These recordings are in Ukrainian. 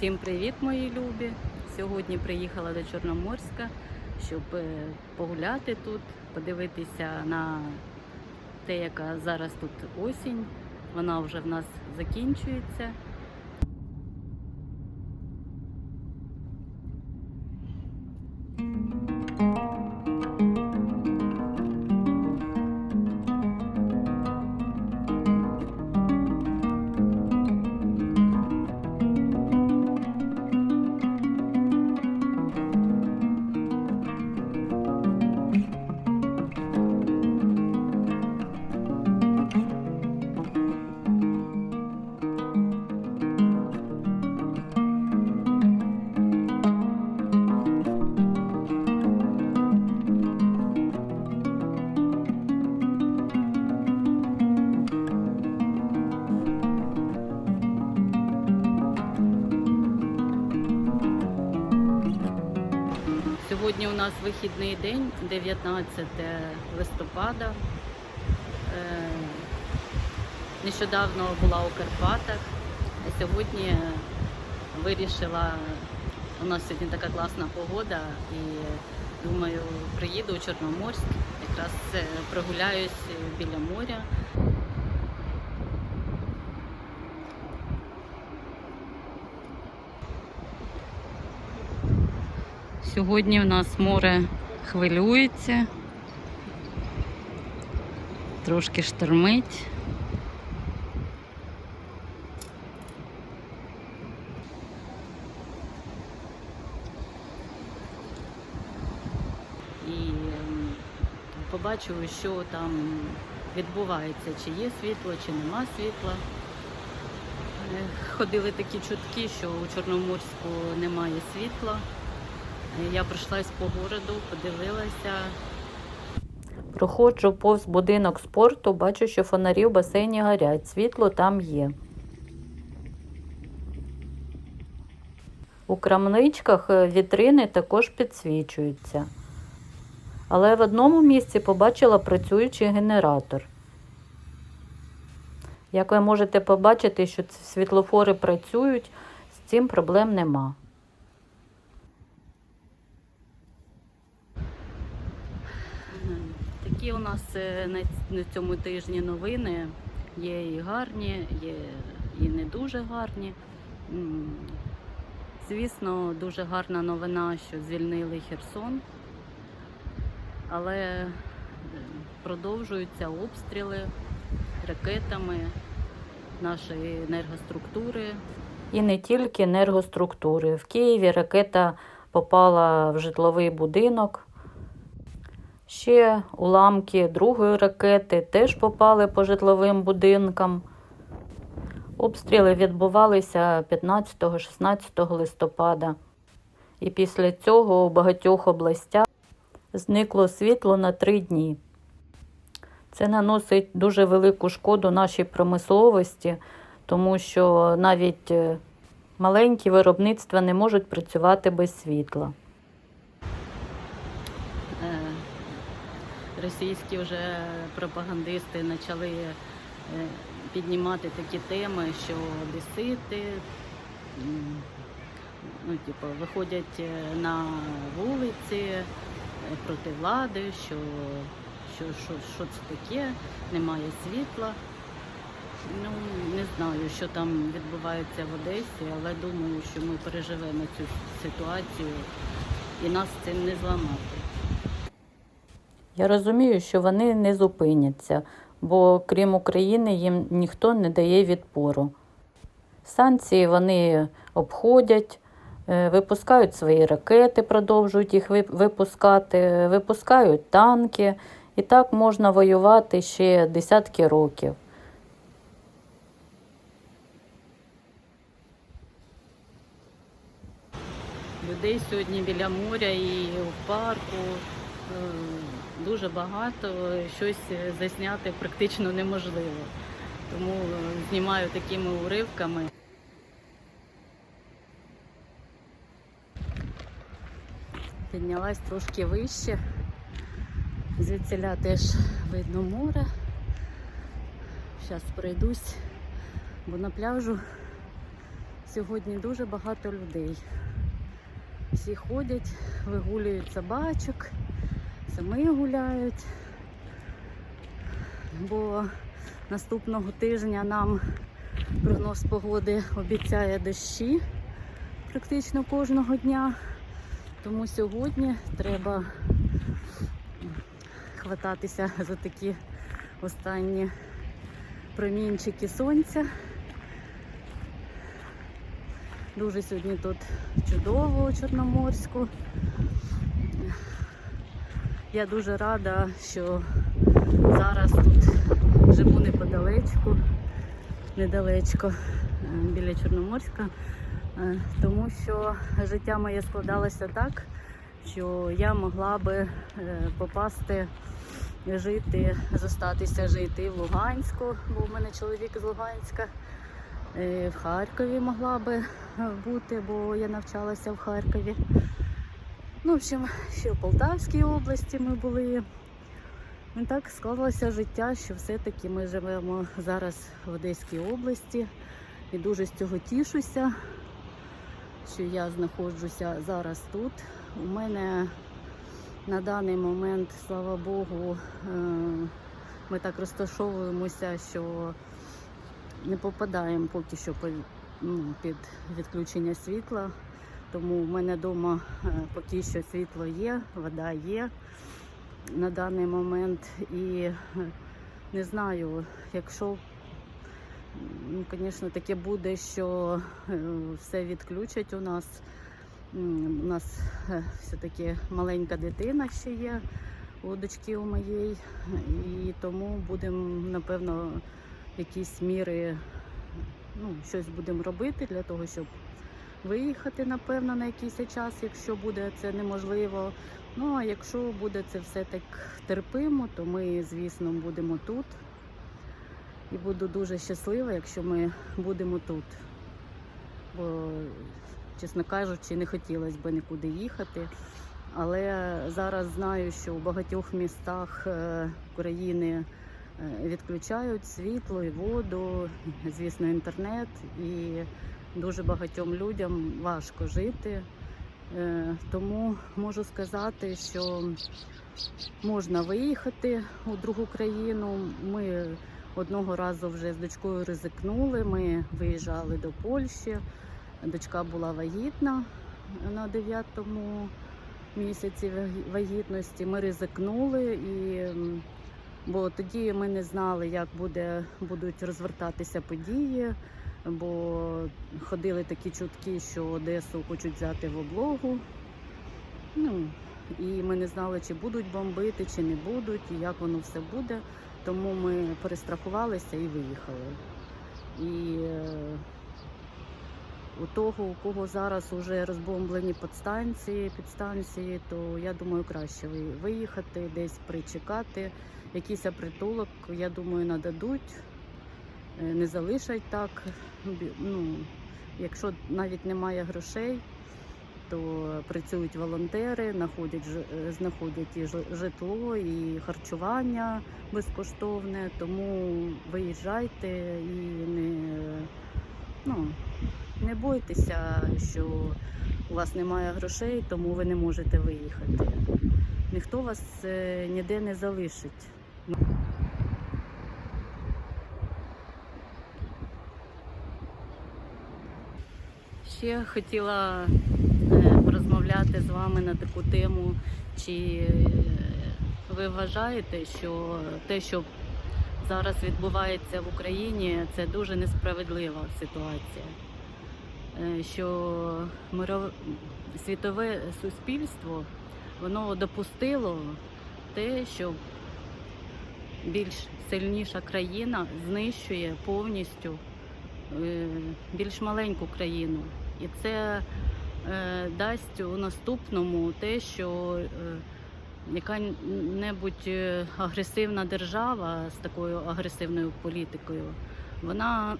Всім привіт, мої любі! Сьогодні приїхала до Чорноморська, щоб е, погуляти тут, подивитися на те, яка зараз тут осінь. Вона вже в нас закінчується. Сьогодні у нас вихідний день, 19 листопада. Е, Нещодавно була у Карпатах, а сьогодні вирішила, у нас сьогодні така класна погода і думаю, приїду у Чорноморськ, якраз е, прогуляюсь біля моря. Сьогодні в нас море хвилюється, трошки штормить. І ем, побачу, що там відбувається, чи є світло, чи нема світла. Е, Ходили такі чутки, що у Чорноморську немає світла. Я пройшлась по городу, подивилася. Проходжу повз будинок спорту, бачу, що фонарі в басейні горять, світло там є. У крамничках е, вітрини також підсвічуються. Але в одному місці побачила працюючий генератор. Як ви можете побачити, що світлофори працюють, з цим проблем нема. У нас е, на цьому тижні новини. Є і гарні, є і не дуже гарні. Звісно, дуже гарна новина, що звільнили Херсон, але е, продовжуються обстріли ракетами нашої енергоструктури. І не тільки енергоструктури. В Києві ракета попала в житловий будинок. Ще уламки другої ракети теж попали по житловим будинкам. Обстріли відбувалися 15-16 листопада. І після цього у багатьох областях зникло світло на три дні. Це наносить дуже велику шкоду нашій промисловості, тому що навіть е, маленькі виробництва не можуть працювати без світла. Е, Російські вже пропагандисти почали е, піднімати такі теми, що одесити ну, типу, виходять е, на вулиці е, проти влади, що, що, що, що це таке, немає світла. Ну, не знаю, що там відбувається в Одесі, але думаю, що ми переживемо цю ситуацію і нас цим не зламати. Я розумію, що вони не зупиняться, бо крім України їм ніхто не дає відпору. Санкції вони обходять, е, випускають свої ракети, продовжують їх випускати, випускають танки. І так можна воювати ще десятки років. Людей сьогодні біля моря і в парку дуже багато. Щось засняти практично неможливо. Тому е, знімаю такими уривками. Піднялась трошки вище. Звідсіля теж видно море. Зараз пройдусь, бо на пляжу Сьогодні дуже багато людей. Всі ходять, вигулюють собачок, самі гуляють. Бо наступного тижня нам прогноз погоди обіцяє дощі практично кожного дня. Тому сьогодні треба хвататися за такі останні промінчики сонця. Дуже сьогодні тут чудово у Чорноморську. Я дуже рада, що зараз тут живу неподалечку, недалечко е, біля Чорноморська, е, тому що життя моє складалося так, що я могла би е, попасти, жити, зостатися жити в Луганську, бо в мене чоловік з Луганська. В Харкові могла би бути, бо я навчалася в Харкові. Ну, в общем, ще в Полтавській області ми були. І так склалося життя, що все-таки ми живемо зараз в Одеській області. І дуже з цього тішуся, що я знаходжуся зараз тут. У мене на даний момент, слава Богу, е, ми так розташовуємося, що не попадаємо поки що пи- ну, під відключення світла. Тому в мене вдома поки що світло є, вода є на даний момент. І е, не знаю, якщо, ну, звісно, таке буде, що е, все відключать у нас. У нас е, все-таки маленька дитина ще є у дочки у моєї, і тому будемо, напевно, якісь міри, ну, щось будемо робити для того, щоб виїхати, напевно, на якийсь час, якщо буде це неможливо. Ну а якщо буде це все так терпимо, то ми, звісно, будемо тут. І буду дуже щаслива, якщо ми будемо тут. Бо, чесно кажучи, не хотілося б нікуди їхати. Але зараз знаю, що у багатьох містах е, України е, відключають світло і воду, звісно, інтернет. І дуже багатьом людям важко жити. Е, Тому можу сказати, що можна виїхати у другу країну. Ми одного разу вже з дочкою ризикнули. Ми виїжджали до Польщі. Дочка була вагітна на 9-му місяці вагітності. Ми ризикнули і. Бо тоді ми не знали, як буде, будуть розвертатися події, бо ходили такі чутки, що Одесу хочуть взяти в облогу. Ну, і ми не знали, чи будуть бомбити, чи не будуть, і як воно все буде. Тому ми перестрахувалися і виїхали. І е, у того, у кого зараз вже розбомблені підстанції, підстанції, то я думаю, краще виїхати, десь причекати. Якийсь притулок, я думаю, нададуть, не залишать так. Ну, якщо навіть немає грошей, то працюють волонтери, знаходять, е, знаходять і жи- житло, і харчування безкоштовне. Тому виїжджайте і не, ну, не бойтеся, що у вас немає грошей, тому ви не можете виїхати. Ніхто вас е, ніде не залишить. Ще хотіла е, порозмовляти з вами на таку тему, чи е, ви вважаєте, що те, що зараз відбувається в Україні, це дуже несправедлива ситуація. Е, Що миров... світове суспільство воно допустило те, що більш сильніша країна знищує повністю більш маленьку країну. І це е, дасть у наступному те, що е, яка-небудь е, агресивна держава з такою агресивною політикою, вона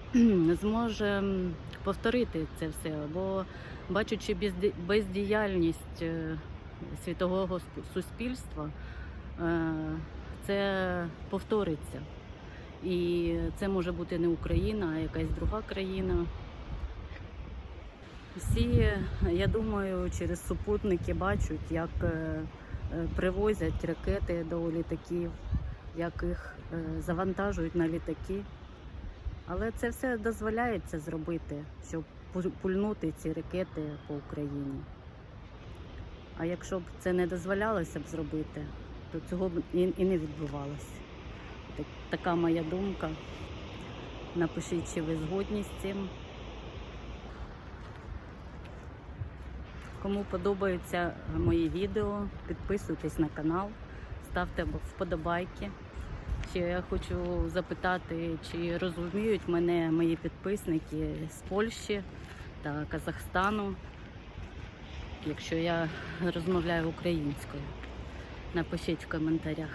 зможе повторити це все. Бо бачучи безді- бездіяльність е, світового суспільства, е, це повториться. І це може бути не Україна, а якась друга країна. Всі, я думаю, через супутники бачать, як е, е, привозять ракети до літаків, як їх е, завантажують на літаки. Але це все дозволяється зробити, щоб пульнути ці ракети по Україні. А якщо б це не дозволялося б зробити, то цього б і, не відбувалося. Так, така моя думка. Напишіть, чи ви згодні з цим. Кому подобаються мої відео, підписуйтесь на канал, ставте вподобайки. Ще я хочу запитати, чи розуміють мене мої підписники з Польщі та Казахстану, якщо я розмовляю українською. Напишіть в коментарях.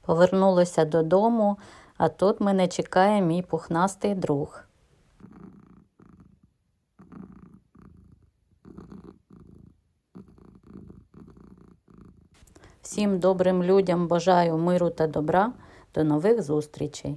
Повернулася додому, а тут мене чекає мій пухнастий друг. Всім добрим людям бажаю миру та добра. До нових зустрічей!